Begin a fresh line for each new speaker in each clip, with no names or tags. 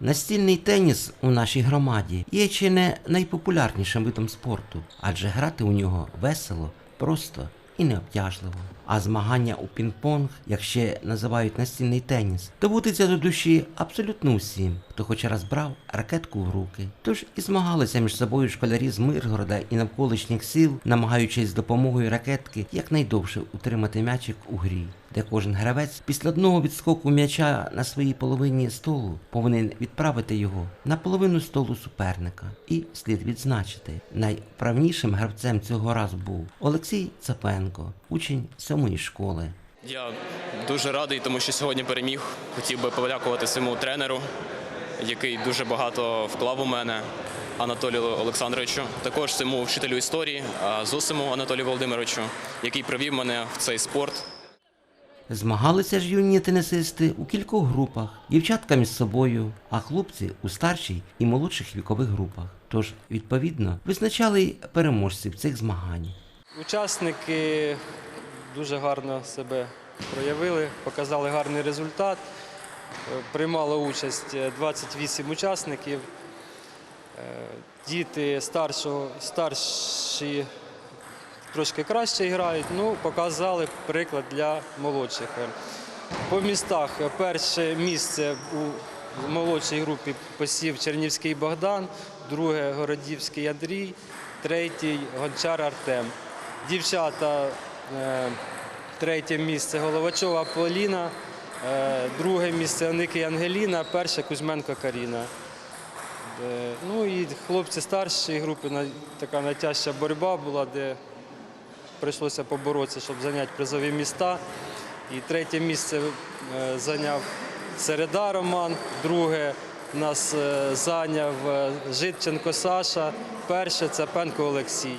Настільний теніс у нашій громаді є чи не найпопулярнішим видом спорту, адже грати у нього весело, просто і необтяжливо. А змагання у пінг-понг, як ще називають настільний теніс, доводиться до душі абсолютно усім, хто хоч раз брав ракетку в руки. Тож і змагалися між собою школярі з Миргорода і навколишніх сіл, намагаючись з допомогою ракетки якнайдовше утримати м'ячик у грі, де кожен гравець після одного відскоку м'яча на своїй половині столу повинен відправити його на половину столу суперника. І слід відзначити, найправнішим гравцем цього разу був Олексій Цапенко, учень сьомої школи.
Я дуже радий, тому що сьогодні переміг. Хотів би подякувати своєму тренеру, який дуже багато вклав у мене, Анатолію Олександровичу. Також своєму вчителю історії, Зосиму Анатолію Володимировичу, який привів мене в цей спорт.
Змагалися ж юні тенісисти у кількох групах, дівчатка між собою, а хлопці у старшій і молодших вікових групах. Тож, відповідно, визначали переможців цих змагань.
Учасники дуже гарно себе проявили, показали гарний результат. Е, Приймало участь е, 28 учасників. Е, Діти старшого, старші трошки краще грають, ну, показали приклад для молодших. По містах перше місце у молодшій групі посів Чернівський Богдан, друге Городівський Андрій, третій Гончар Артем. Дівчата е, третє місце Головачова Поліна, е, друге місце Оники Ангеліна, перше Кузьменко Каріна. Е, Ну і хлопці старшої групи така найтяжча боротьба була, де прийшлося поборотися, щоб зайняти призові міста. І третє місце е, зайняв Середа Роман, друге нас е, зайняв е, Житченко Саша, перше Цапенко Олексій.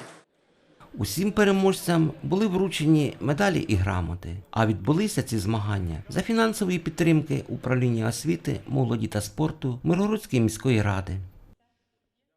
Усім переможцям були вручені медалі і грамоти, а відбулися ці змагання за фінансової підтримки управління освіти, молоді та спорту Миргородської міської ради.